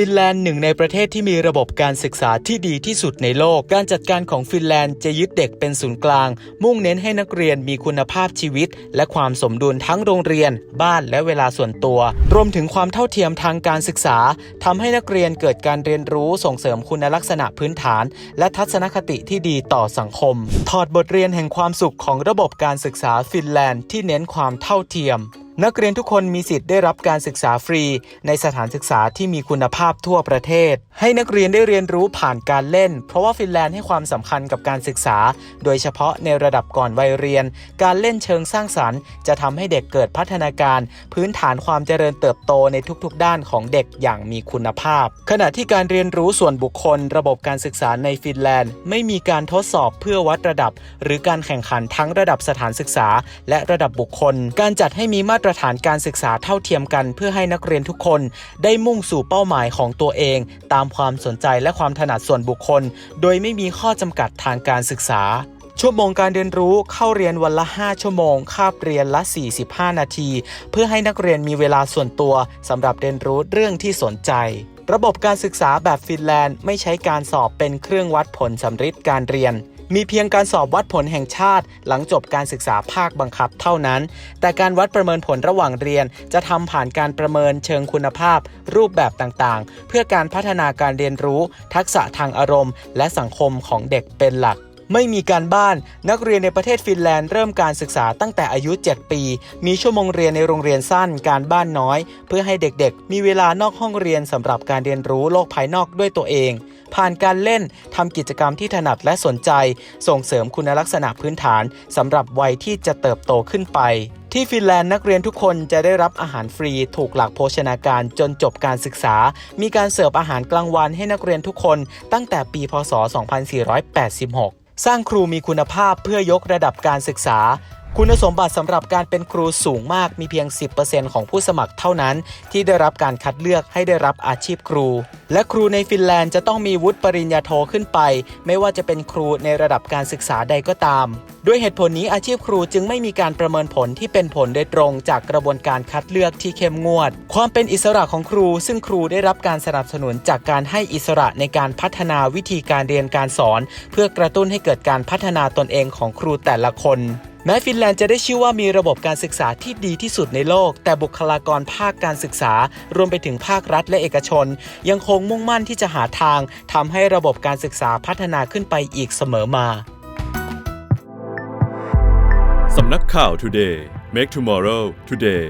ฟินแลนด์หนึ่งในประเทศที่มีระบบการศึกษาที่ดีที่สุดในโลก การจัดการของฟินแลนด์จะยึดเด็กเป็นศูนย์กลาง มุ่งเน้นให้นักเรียนมีคุณภาพชีวิต และความสมดุลทั้งโรงเรียน บ้านและเวลาส่วนตัว รวมถึงความเท่าเทียมทางการศึกษาทำให้นักเรียนเกิดการเรียนรู้ส่งเสริมคุณลักษณะพื้นฐาน และทัศนคติที่ดีต่อสังคม ถอดบทเรียนแห่งความสุขของระบบการศึกษาฟินแลนด์ที่เน้นความเท่าเทียม นักเรียนทุกคนมีสิทธิ์ได้รับการศึกษาฟรี ในสถานศึกษาที่มีคุณภาพทั่วประเทศ ให้นักเรียนได้เรียนรู้ผ่านการเล่น เพราะว่าฟินแลนด์ให้ความสำคัญกับการศึกษา โดยเฉพาะในระดับก่อนวัยเรียน การเล่นเชิงสร้างสรรค์ จะทำให้เด็กเกิดพัฒนาการ พื้นฐานความเจริญเติบโตในทุกๆ ด้านของเด็กอย่างมีคุณภาพ ขณะที่การเรียนรู้ส่วนบุคคล ระบบการศึกษาในฟินแลนด์ ไม่มีการทดสอบเพื่อวัดระดับ หรือการแข่งขันทั้งระดับสถานศึกษา และระดับบุคคล การจัดให้มีมาตรตรฐานการศึกษาเท่าเทียมกัน เพื่อให้นักเรียนทุกคน ได้มุ่งสู่เป้าหมายของตัวเอง ตามความสนใจและความถนัดส่วนบุคคล โดยไม่มีข้อจำกัดทางการศึกษาชั่วโมงการเรียนรู้เข้าเรียนวันละ 5 ชั่วโมง คาบเรียนละ 45 นาที เพื่อให้นักเรียนมีเวลาส่วนตัวสำหรับเรียนรู้เรื่องที่สนใจ ระบบการศึกษาแบบฟินแลนด์ไม่ใช้การสอบเป็นเครื่องวัดผลสำฤทธิ์การเรียน มีเพียงการสอบวัดผลแห่งชาติ หลังจบการศึกษาภาคบังคับเท่านั้น แต่การวัดประเมินผลระหว่างเรียน จะทำผ่านการประเมินเชิงคุณภาพ รูปแบบต่างๆ เพื่อการพัฒนาการเรียนรู้ ทักษะทางอารมณ์ และสังคมของเด็กเป็นหลัก ไม่มีการบ้าน นักเรียนในประเทศฟินแลนด์เริ่มการศึกษาตั้งแต่อายุ 7 ปี มีชั่วโมงเรียนในโรงเรียนสั้นการบ้านน้อย เพื่อให้เด็กๆ มีเวลานอกห้องเรียนสำหรับการเรียนรู้โลกภายนอกด้วยตัวเอง ผ่านการเล่นทำกิจกรรมที่ถนัดและสนใจ ส่งเสริมคุณลักษณะพื้นฐานสำหรับวัยที่จะเติบโตขึ้นไปที่ฟินแลนด์นักเรียนทุกคนจะได้รับอาหารฟรีถูกหลักโภชนาการจนจบการศึกษา มีการเสิร์ฟอาหารกลางวันให้นักเรียนทุกคนตั้งแต่ปีพศ 2486 สร้างครูมีคุณภาพเพื่อยกระดับการศึกษา คุณสมบัติสำหรับการเป็นครูสูงมากมีเพียง 10%ของผู้สมัครเท่านั้น ที่ได้รับการคัดเลือกให้ได้รับอาชีพครู และครูในฟินแลนด์จะต้องมีวุฒิปริญญาโทขึ้นไป ไม่ว่าจะเป็นครูในระดับการศึกษาใดก็ตาม ด้วยเหตุผลนี้อาชีพครูจึงไม่มีการประเมินผลที่เป็นผลโดยตรงจากกระบวนการคัดเลือกที่เข้มงวด ความเป็นอิสระของครู ซึ่งครูได้รับการสนับสนุนจากการให้อิสระในการพัฒนาวิธีการเรียนการสอน เพื่อกระตุ้นให้เกิดการพัฒนาตนเองของครูแต่ละคน แม้ฟินแลนด์จะได้ชื่อว่ามีระบบการศึกษาที่ดีที่สุดในโลก แต่บุคลากรภาคการศึกษา รวมไปถึงภาครัฐและเอกชน ยังคงมุ่งมั่นที่จะหาทางทำให้ระบบการศึกษาพัฒนาขึ้นไปอีกเสมอมาสำนักข่าว Today Make Tomorrow Today